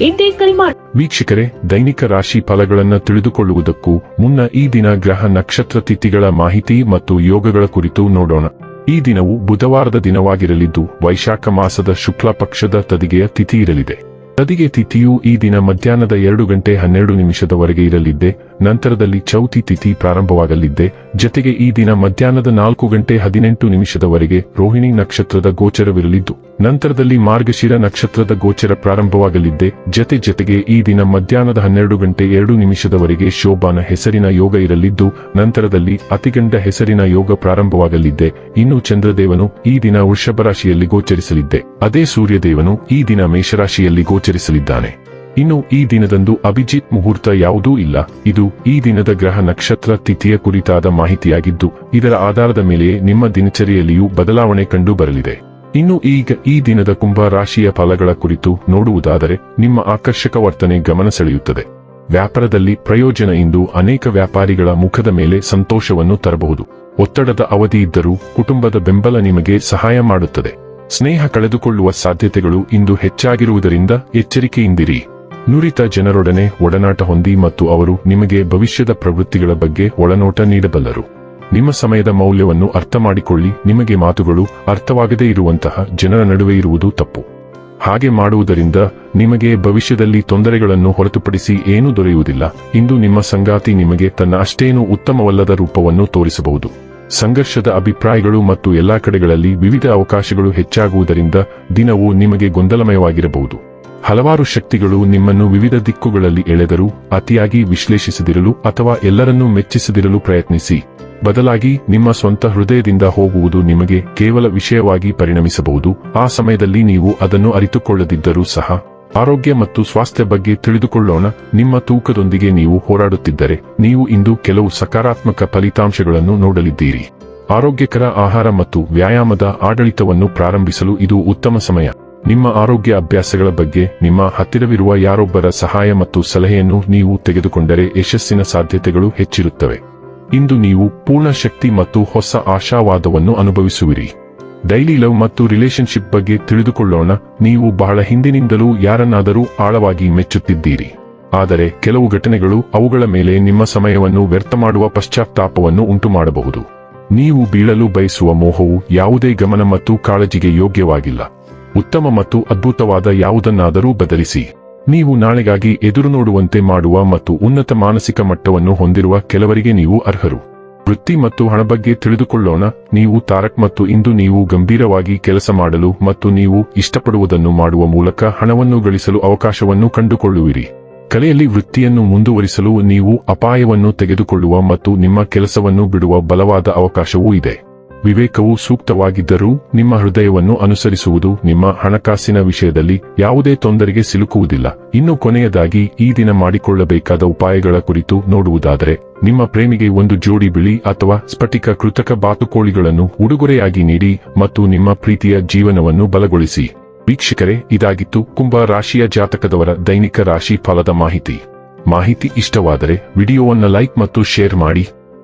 ಇಂದೇ ಕರೆ ಮಾಡಿ. ವೀಕ್ಷಕರೇ, ದೈನಿಕ ರಾಶಿ ಫಲಗಳನ್ನು ತಿಳಿದುಕೊಳ್ಳುವುದಕ್ಕೂ ಮುನ್ನ ಈ ದಿನ ಗ್ರಹ ನಕ್ಷತ್ರ ತಿಥಿಗಳ ಮಾಹಿತಿ ಮತ್ತು ಯೋಗಗಳ ಕುರಿತು ನೋಡೋಣ. ಈ ದಿನವು ಬುಧವಾರದ ದಿನವಾಗಿರಲಿದ್ದು, ವೈಶಾಖ ಮಾಸದ ಶುಕ್ಲ ಪಕ್ಷದ ತದಿಗೆಯ ತಿಥಿ ಇರಲಿದೆ. ತದಿಗೆ ತಿಥಿಯು ಈ ದಿನ ಮಧ್ಯಾಹ್ನದ ಎರಡು ಗಂಟೆ ಹನ್ನೆರಡು ನಿಮಿಷದವರೆಗೆ ಇರಲಿದ್ದೆ ನಂತರದಲ್ಲಿ ಚೌತಿ ತಿಥಿ ಪ್ರಾರಂಭವಾಗಲಿದ್ದೆ. ಜತೆಗೆ ಈ ದಿನ ಮಧ್ಯಾಹ್ನದ ನಾಲ್ಕು ಗಂಟೆ ಹದಿನೆಂಟು ನಿಮಿಷದವರೆಗೆ ರೋಹಿಣಿ ನಕ್ಷತ್ರದ ಗೋಚರವಿರಲಿದ್ದು, ನಂತರದಲ್ಲಿ ಮಾರ್ಗಶಿರ ನಕ್ಷತ್ರದ ಗೋಚರ ಪ್ರಾರಂಭವಾಗಲಿದ್ದೆ. ಜತೆ ಜತೆಗೆ ಈ ದಿನ ಮಧ್ಯಾಹ್ನದ ಹನ್ನೆರಡು ಗಂಟೆ ಎರಡು ನಿಮಿಷದವರೆಗೆ ಶೋಭಾನ ಹೆಸರಿನ ಯೋಗ ಇರಲಿದ್ದು, ನಂತರದಲ್ಲಿ ಅತಿಗಂಡ ಹೆಸರಿನ ಯೋಗ ಪ್ರಾರಂಭವಾಗಲಿದ್ದೆ. ಇನ್ನು ಚಂದ್ರದೇವನು ಈ ದಿನ ವೃಷಭ ರಾಶಿಯಲ್ಲಿ ಗೋಚರಿಸಲಿದ್ದೆ. ಅದೇ ಸೂರ್ಯದೇವನು ಈ ದಿನ ಮೇಷರಾಶಿಯಲ್ಲಿ ಗೋಚರಿಸಲಿದ್ದಾನೆ. ಇನ್ನು ಈ ದಿನದಂದು ಅಭಿಜಿತ್ ಮುಹೂರ್ತ ಯಾವುದೂ ಇಲ್ಲ. ಇದು ಈ ದಿನದ ಗ್ರಹ ನಕ್ಷತ್ರ ತಿಥಿಯ ಕುರಿತಾದ ಮಾಹಿತಿಯಾಗಿದ್ದು, ಇದರ ಆಧಾರದ ಮೇಲೆಯೇ ನಿಮ್ಮ ದಿನಚರಿಯಲ್ಲಿಯೂ ಬದಲಾವಣೆ ಕಂಡು ಬರಲಿದೆ. ಇನ್ನು ಈಗ ಈ ದಿನದ ಕುಂಭ ರಾಶಿಯ ಫಲಗಳ ಕುರಿತು ನೋಡುವುದಾದರೆ, ನಿಮ್ಮ ಆಕರ್ಷಕ ವರ್ತನೆ ಗಮನ ಸೆಳೆಯುತ್ತದೆ. ವ್ಯಾಪಾರದಲ್ಲಿ ಪ್ರಯೋಜನ ಇಂದು ಅನೇಕ ವ್ಯಾಪಾರಿಗಳ ಮುಖದ ಮೇಲೆ ಸಂತೋಷವನ್ನು ತರಬಹುದು. ಒತ್ತಡದ ಅವಧಿ ಇದ್ದರೂ ಕುಟುಂಬದ ಬೆಂಬಲ ನಿಮಗೆ ಸಹಾಯ ಮಾಡುತ್ತದೆ. ಸ್ನೇಹ ಕಳೆದುಕೊಳ್ಳುವ ಸಾಧ್ಯತೆಗಳು ಇಂದು ಹೆಚ್ಚಾಗಿರುವುದರಿಂದ ಎಚ್ಚರಿಕೆಯಿಂದಿರಿ. ನುರಿತ ಜನರೊಡನೆ ಒಡನಾಟ ಹೊಂದಿ ಮತ್ತು ಅವರು ನಿಮಗೆ ಭವಿಷ್ಯದ ಪ್ರವೃತ್ತಿಗಳ ಬಗ್ಗೆ ಒಳನೋಟ ನೀಡಬಲ್ಲರು. ನಿಮ್ಮ ಸಮಯದ ಮೌಲ್ಯವನ್ನು ಅರ್ಥ ಮಾಡಿಕೊಳ್ಳಿ ನಿಮಗೆ ಮಾತುಗಳು ಅರ್ಥವಾಗದೇ ಇರುವಂತಹ ಜನರ ನಡುವೆ ಇರುವುದು ತಪ್ಪು. ಹಾಗೆ ಮಾಡುವುದರಿಂದ ನಿಮಗೆ ಭವಿಷ್ಯದಲ್ಲಿ ತೊಂದರೆಗಳನ್ನು ಹೊರತುಪಡಿಸಿ ಏನೂ ದೊರೆಯುವುದಿಲ್ಲ. ಇಂದು ನಿಮ್ಮ ಸಂಗಾತಿ ನಿಮಗೆ ತನ್ನ ಅಷ್ಟೇನೂ ಉತ್ತಮವಲ್ಲದ ರೂಪವನ್ನು ತೋರಿಸಬಹುದು. ಸಂಘರ್ಷದ ಅಭಿಪ್ರಾಯಗಳು ಮತ್ತು ಎಲ್ಲಾ ಕಡೆಗಳಲ್ಲಿ ವಿವಿಧ ಅವಕಾಶಗಳು ಹೆಚ್ಚಾಗುವುದರಿಂದ ದಿನವು ನಿಮಗೆ ಗೊಂದಲಮಯವಾಗಿರಬಹುದು. ಹಲವಾರು ಶಕ್ತಿಗಳು ನಿಮ್ಮನ್ನು ವಿವಿಧ ದಿಕ್ಕುಗಳಲ್ಲಿ ಎಳೆದರೂ, ಅತಿಯಾಗಿ ವಿಶ್ಲೇಷಿಸದಿರಲು ಅಥವಾ ಎಲ್ಲರನ್ನೂ ಮೆಚ್ಚಿಸದಿರಲು ಪ್ರಯತ್ನಿಸಿ. ಬದಲಾಗಿ, ನಿಮ್ಮ ಸ್ವಂತ ಹೃದಯದಿಂದ ಹೋಗುವುದು ನಿಮಗೆ ಕೇವಲ ವಿಷಯವಾಗಿ ಪರಿಣಮಿಸಬಹುದು. ಆ ಸಮಯದಲ್ಲಿ ನೀವು ಅದನ್ನು ಅರಿತುಕೊಳ್ಳದಿದ್ದರೂ ಸಹ, ಆರೋಗ್ಯ ಮತ್ತು ಸ್ವಾಸ್ಥ್ಯ ಬಗ್ಗೆ ತಿಳಿದುಕೊಳ್ಳೋಣ. ನಿಮ್ಮ ತೂಕದೊಂದಿಗೆ ನೀವು ಹೋರಾಡುತ್ತಿದ್ದರೆ, ನೀವು ಇಂದು ಕೆಲವು ಸಕಾರಾತ್ಮಕ ಫಲಿತಾಂಶಗಳನ್ನು ನೋಡಲಿದ್ದೀರಿ. ಆರೋಗ್ಯಕರ ಆಹಾರ ಮತ್ತು ವ್ಯಾಯಾಮದ ಆಡಳಿತವನ್ನು ಪ್ರಾರಂಭಿಸಲು ಇದು ಉತ್ತಮ ಸಮಯ. ನಿಮ್ಮ ಆರೋಗ್ಯ ಅಭ್ಯಾಸಗಳ ಬಗ್ಗೆ ನಿಮ್ಮ ಹತ್ತಿರವಿರುವ ಯಾರೊಬ್ಬರ ಸಹಾಯ ಮತ್ತು ಸಲಹೆಯನ್ನು ನೀವು ತೆಗೆದುಕೊಂಡರೆ ಯಶಸ್ಸಿನ ಸಾಧ್ಯತೆಗಳು ಹೆಚ್ಚಿರುತ್ತವೆ. ಇಂದು ನೀವು ಪೂರ್ಣ ಶಕ್ತಿ ಮತ್ತು ಹೊಸ ಆಶಾವಾದವನ್ನು ಅನುಭವಿಸುವಿರಿ. ಡೈಲಿ ಲವ್ ಮತ್ತು ರಿಲೇಶನ್ಶಿಪ್ ಬಗ್ಗೆ ತಿಳಿದುಕೊಳ್ಳೋಣ. ನೀವು ಬಹಳ ಹಿಂದಿನಿಂದಲೂ ಯಾರನ್ನಾದರೂ ಆಳವಾಗಿ ಮೆಚ್ಚುತ್ತಿದ್ದೀರಿ. ಆದರೆ ಕೆಲವು ಘಟನೆಗಳು ಅವುಗಳ ಮೇಲೆ ನಿಮ್ಮ ಸಮಯವನ್ನು ವ್ಯರ್ಥ ಮಾಡುವ ಪಶ್ಚಾತ್ತಾಪವನ್ನು ಉಂಟುಮಾಡಬಹುದು. ನೀವು ಬೀಳಲು ಬಯಸುವ ಮೋಹವು ಯಾವುದೇ ಗಮನ ಮತ್ತು ಕಾಳಜಿಗೆ ಯೋಗ್ಯವಾಗಿಲ್ಲ. ಉತ್ತಮ ಮತ್ತು ಅದ್ಭುತವಾದ ಯಾವುದನ್ನಾದರೂ ಬದಲಿಸಿ. ನೀವು ನಾಳೆಗಾಗಿ ಎದುರು ನೋಡುವಂತೆ ಮಾಡುವ ಮತ್ತು ಉನ್ನತ ಮಾನಸಿಕ ಮಟ್ಟವನ್ನು ಹೊಂದಿರುವ ಕೆಲವರಿಗೆ ನೀವು ಅರ್ಹರು. ವೃತ್ತಿ ಮತ್ತು ಹಣ ಬಗ್ಗೆ ತಿಳಿದುಕೊಳ್ಳೋಣ. ನೀವು ತಾರಕ್ ಮತ್ತು ಇಂದು ನೀವು ಗಂಭೀರವಾಗಿ ಕೆಲಸ ಮಾಡಲು ಮತ್ತು ನೀವು ಇಷ್ಟಪಡುವುದನ್ನು ಮಾಡುವ ಮೂಲಕ ಹಣವನ್ನು ಗಳಿಸಲು ಅವಕಾಶವನ್ನು ಕಂಡುಕೊಳ್ಳುವಿರಿ. ಕಲೆಯಲ್ಲಿ ವೃತ್ತಿಯನ್ನು ಮುಂದುವರಿಸಲು ನೀವು ಅಪಾಯವನ್ನು ತೆಗೆದುಕೊಳ್ಳುವ ಮತ್ತು ನಿಮ್ಮ ಕೆಲಸವನ್ನು ಬಿಡುವ ಬಲವಾದ ಅವಕಾಶವೂ ಇದೆ. ವಿವೇಕವು ಸೂಕ್ತವಾಗಿದ್ದರೂ ನಿಮ್ಮ ಹೃದಯವನ್ನು ಅನುಸರಿಸುವುದು ನಿಮ್ಮ ಹಣಕಾಸಿನ ವಿಷಯದಲ್ಲಿ ಯಾವುದೇ ತೊಂದರೆಗೆ ಸಿಲುಕುವುದಿಲ್ಲ. ಇನ್ನು ಕೊನೆಯದಾಗಿ ಈ ದಿನ ಮಾಡಿಕೊಳ್ಳಬೇಕಾದ ಉಪಾಯಗಳ ಕುರಿತು ನೋಡುವುದಾದರೆ, ನಿಮ್ಮ ಪ್ರೇಮಿಗೆ ಒಂದು ಜೋಡಿ ಬಿಳಿ ಅಥವಾ ಸ್ಫಟಿಕ ಕೃತಕ ಬಾತುಕೋಳಿಗಳನ್ನು ಉಡುಗೊರೆಯಾಗಿ ನೀಡಿ ಮತ್ತು ನಿಮ್ಮ ಪ್ರೀತಿಯ ಜೀವನವನ್ನು ಬಲಗೊಳಿಸಿ. ವೀಕ್ಷಕರೇ, ಇದಾಗಿತ್ತು ಕುಂಭ ರಾಶಿಯ ಜಾತಕದವರ ದೈನಿಕ ರಾಶಿ ಫಲದ ಮಾಹಿತಿ. ಮಾಹಿತಿ ಇಷ್ಟವಾದರೆ ವಿಡಿಯೋವನ್ನು ಲೈಕ್ ಮತ್ತು ಶೇರ್ ಮಾಡಿ.